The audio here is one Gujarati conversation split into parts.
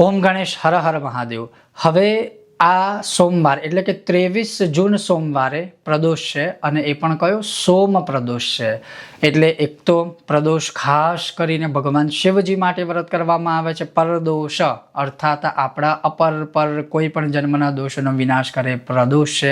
ઓમ ગણેશ હર હર મહાદેવ. હવે આ સોમવાર એટલે કે ત્રેવીસ જૂન સોમવારે પ્રદોષ છે અને એ પણ કયો? સોમ પ્રદોષ છે. એટલે એક તો પ્રદોષ ખાસ કરીને ભગવાન શિવજી માટે વ્રત કરવામાં આવે છે. પરદોષ, અર્થાત આપણા અપર પર કોઈ પણ જન્મના દોષોનો વિનાશ કરે, પ્રદોષ છે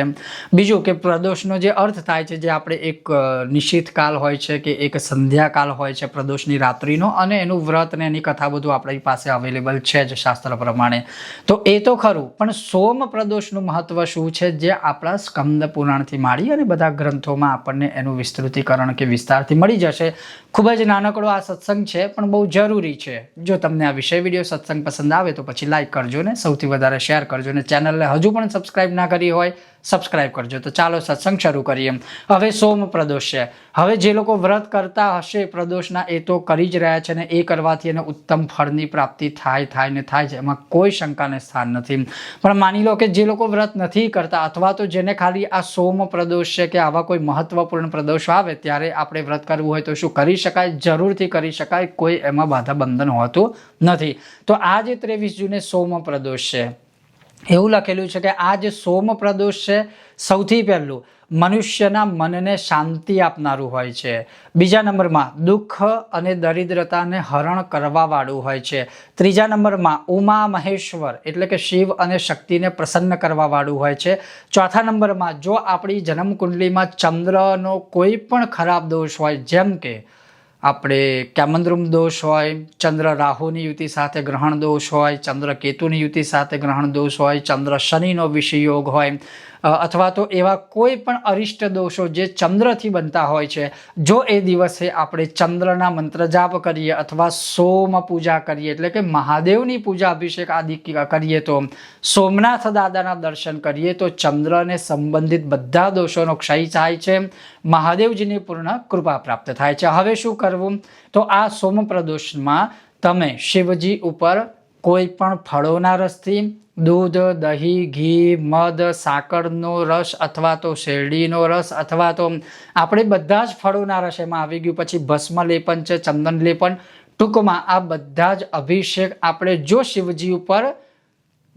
બીજું કે પ્રદોષનો જે અર્થ થાય છે, જે આપણે એક નિશ્ચિત કાલ હોય છે કે એક સંધ્યાકાલ હોય છે પ્રદોષની રાત્રિનો અને એનું વ્રત ને એની કથા બધું આપણી પાસે અવેલેબલ છે જ શાસ્ત્ર પ્રમાણે. તો એ તો ખરું, પણ સોમ પ્રદોષનું મહત્વ શું છે? જે આપણા સ્કંદ પુરાણથી માંડી અને બધા ગ્રંથોમાં આપણને એનું વિસ્તૃતિકરણ કે વિસ્તારથી મળી જશે. ખૂબ જ નાનકડો આ સત્સંગ છે, પણ બહુ જરૂરી છે. જો તમને આ વિષય વીડિયો સત્સંગ પસંદ આવે તો પછી લાઇક કરજો ને, સૌથી વધારે શેર કરજો ને. ચેનલને હજુ પણ સબસ્ક્રાઈબ ના કરી હોય સબસ્ક્રાઇબ કરજો. તો ચાલો સત્સંગ શરૂ કરીએ. હવે સોમ પ્રદોષ છે હવે જે લોકો વ્રત કરતા હશે પ્રદોષના, એ તો કરી જ રહ્યા છે ને એ કરવાથી એને ઉત્તમ ફળની પ્રાપ્તિ થાય થાય ને થાય છે. એમાં કોઈ શંકાને સ્થાન નથી. પણ માની લો કે જે લોકો વ્રત નથી કરતા, અથવા તો જેને ખાલી આ સોમ પ્રદોષ છે કે આવા કોઈ મહત્વપૂર્ણ પ્રદોષ આવે, ત્યારે આપણે વ્રત કરવું હોય તો શું કરી શકાય? જરૂરથી કરી શકાય. કોઈ એમાં બાધા બંધન હોતું નથી. તો આ જે ત્રેવીસ જૂને સોમ પ્રદોષ છે એવું લખેલું છે કે આ જે સોમ પ્રદોષ છે, સૌથી પહેલું, મનુષ્યના મનને શાંતિ આપનારું હોય છે. બીજા નંબરમાં, દુઃખ અને દરિદ્રતાને હરણ કરવાવાળું હોય છે. ત્રીજા નંબરમાં, ઉમા મહેશ્વર, એટલે કે શિવ અને શક્તિને પ્રસન્ન કરવાવાળું હોય છે. ચોથા નંબરમાં, જો આપણી જન્મકુંડલીમાં ચંદ્રનો કોઈ પણ ખરાબ દોષ હોય, જેમ કે આપણે કેમંદ્રુમ દોષ હોય, ચંદ્ર રાહુની યુતિ સાથે ગ્રહણ દોષ હોય, ચંદ્ર કેતુની યુતિ સાથે ગ્રહણ દોષ હોય, ચંદ્ર શનિનો વિષયોગ હોય અથવા તો એવા કોઈ પણ અરિષ્ટ દોષો જે ચંદ્રથી બનતા હોય છે, જો એ દિવસે આપણે ચંદ્રના મંત્ર જાપ કરીએ અથવા સોમ પૂજા કરીએ, એટલે કે મહાદેવની પૂજા અભિષેક આદિ કરીએ તો, સોમનાથ દાદાના દર્શન કરીએ તો ચંદ્રને સંબંધિત બધા દોષોનો ક્ષય થાય છે, મહાદેવજીની પૂર્ણ કૃપા પ્રાપ્ત થાય છે. હવે શું કરવું? તો આ સોમ પ્રદોષમાં તમે શિવજી ઉપર કોઈ પણ ફળોના રસથી દૂધ, દહીં, ઘી, મધ, સાકરનો રસ અથવા તો શેરડીનો રસ અથવા તો આપણે બધા જ ફળોના રસ એમાં આવી ગયું. પછી ભસ્મ લેપન છે ચંદન લેપન ટૂંકમાં આ બધા જ અભિષેક આપણે જો શિવજી ઉપર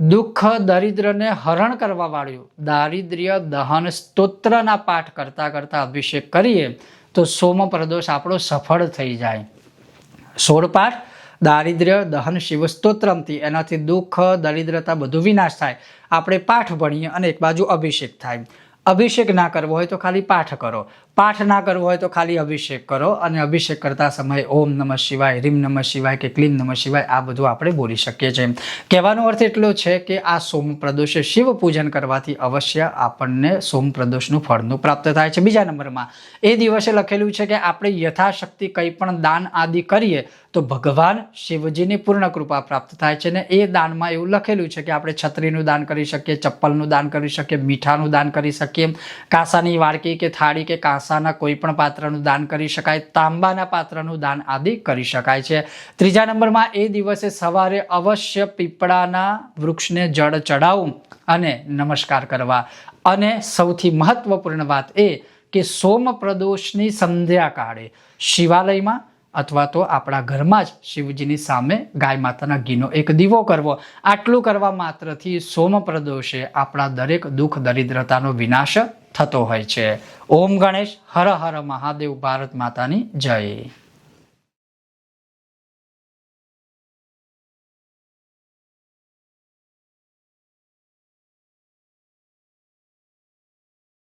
દુઃખ, દરિદ્રને હરણ કરવા વાળ્યું. દારિદ્ર્ય, દહન, સ્તોત્રના પાઠ કરતા કરતા અભિષેક કરીએ, તો સોમ પ્રદોષ આપણો સફળ થઈ જાય. સોળ પાઠ. દારિદ્ર્ય, દહન, શિવ સ્તોત્રમથી એનાથી દુઃખ, દરિદ્રતા બધું વિનાશ થાય. આપણે પાઠ ભણીએ અને એક બાજુ અભિષેક થાય. અભિષેક ના કરવો હોય તો ખાલી પાઠ કરો. પાઠ ના કરવો હોય તો ખાલી અભિષેક કરો અને અભિષેક કરતા સમયે ઓમ નમઃ શિવાય, રીમ નમઃ શિવાય કે ક્લીમ નમઃ શિવાય આ બધું આપણે બોલી શકીએ છીએ. કહેવાનો અર્થ એટલો છે કે આ સોમ પ્રદોષે શિવ પૂજન કરવાથી અવશ્ય આપણને સોમ પ્રદોષનું ફળનું પ્રાપ્ત થાય છે. બીજા નંબરમાં, એ દિવસે લખેલું છે કે આપણે યથાશક્તિ કંઈ પણ દાન આદિ કરીએ તો ભગવાન શિવજીની પૂર્ણ કૃપા પ્રાપ્ત થાય છે ને એ દાનમાં એવું લખેલું છે કે આપણે છત્રીનું દાન કરી શકીએ, ચપ્પલનું દાન કરી શકીએ, મીઠાનું દાન કરી શકીએ, કાંસાની વાડકી કે થાળી કે કાંસાના કોઈ પણ પાત્રનું દાન કરી શકાય, તાંબાના પાત્રનું દાન આદિ કરી શકાય છે. ત્રીજા નંબરમાં એ દિવસે સવારે અવશ્ય પીપળાના વૃક્ષને જળ ચડાવવું અને નમસ્કાર કરવા. અને સૌથી મહત્વપૂર્ણ વાત એ કે સોમ પ્રદોષની સંધ્યા કાળે શિવાલયમાં અથવા તો આપણા ઘરમાં જ શિવજીની સામે ગાય માતાના ઘીનો એક દીવો કરવો. આટલું કરવા માત્રથી સોમ પ્રદોષે આપણા દરેક દુઃખ, દરિદ્રતાનો વિનાશ થતો હોય છે. ઓમ ગણેશ, હર હર મહાદેવ, ભારત માતાની જય.